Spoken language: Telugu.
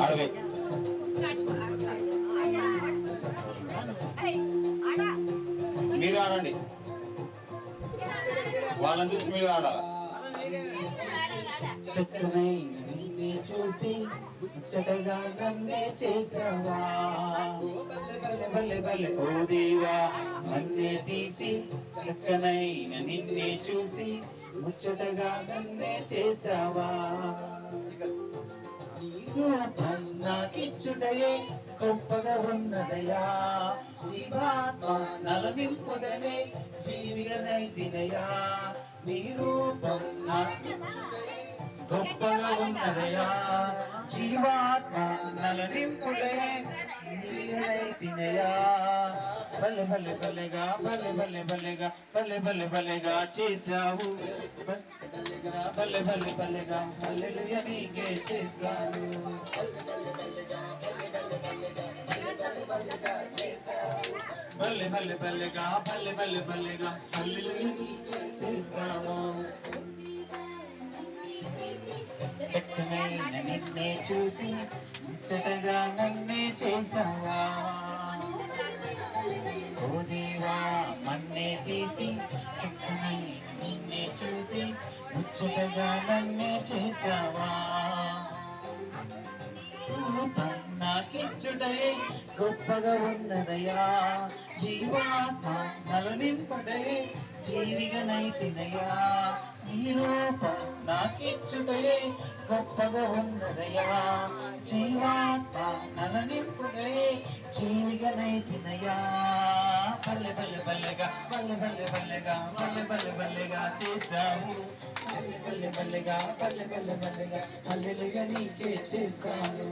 ఆడవే. మీరు ఆడండి. వాళ్ళని చూసి మీరు ఆడాలి? చక్కనైన నిన్నే చూసి ముచ్చటగా నన్నే చేసావా? బల్లె బల్లె ఓ దేవా నన్నే తీసి చక్కనైన నిన్నే చూసి ముచ్చటగా నన్నే చేసావా? నాకిచ్చుటయే గొప్పగా ఉన్నదయా జీవాత్మ నలనింపుదనే జీవిగనైతినయా నీ రూపం నాకు గొప్పగా ఉన్నదయా జీవాత్మ నలనింపుదనే జీవిగనైతినయా భలే భలే భలేగా భలే భలే భలేగా భలే భలే భలేగా చేశావు. భలే భలే భలేగా హల్లెలూయా నీకే చేస్తాను బల్లె బల్లె బల్లెగా బల్లె బల్లె బల్లెగా హల్లెలూయా చేస్తాము. చక్కనైన నిన్నే చూసి ముచ్చటగా నన్నే చేసావా ఓ దేవా మన్నే తీసి చక్కనైన నిన్నే చూసి ముచ్చటగా నన్నే చేసావా రూపం నాకిచ్చుటయే గొప్పగా ఉన్నదయా జీవాత్మ నలునింపుటయే జీవిగనైతినయా నీ రూపం నాకిచ్చుటయే గొప్పగా ఉన్నదయా జీవాత్మ నలునింపుటయే జీవిగనైతినయా పల్లె పల్లె పల్లెగా బల్లెగా పల్లె బల్లె బల్లెగా పల్లె పల్లెగా బల్లెగా పల్లె పల్లె పల్లెగా బల్లెగా పల్లె పల్లెగా బల్లెగా నీకే చేస్తాను.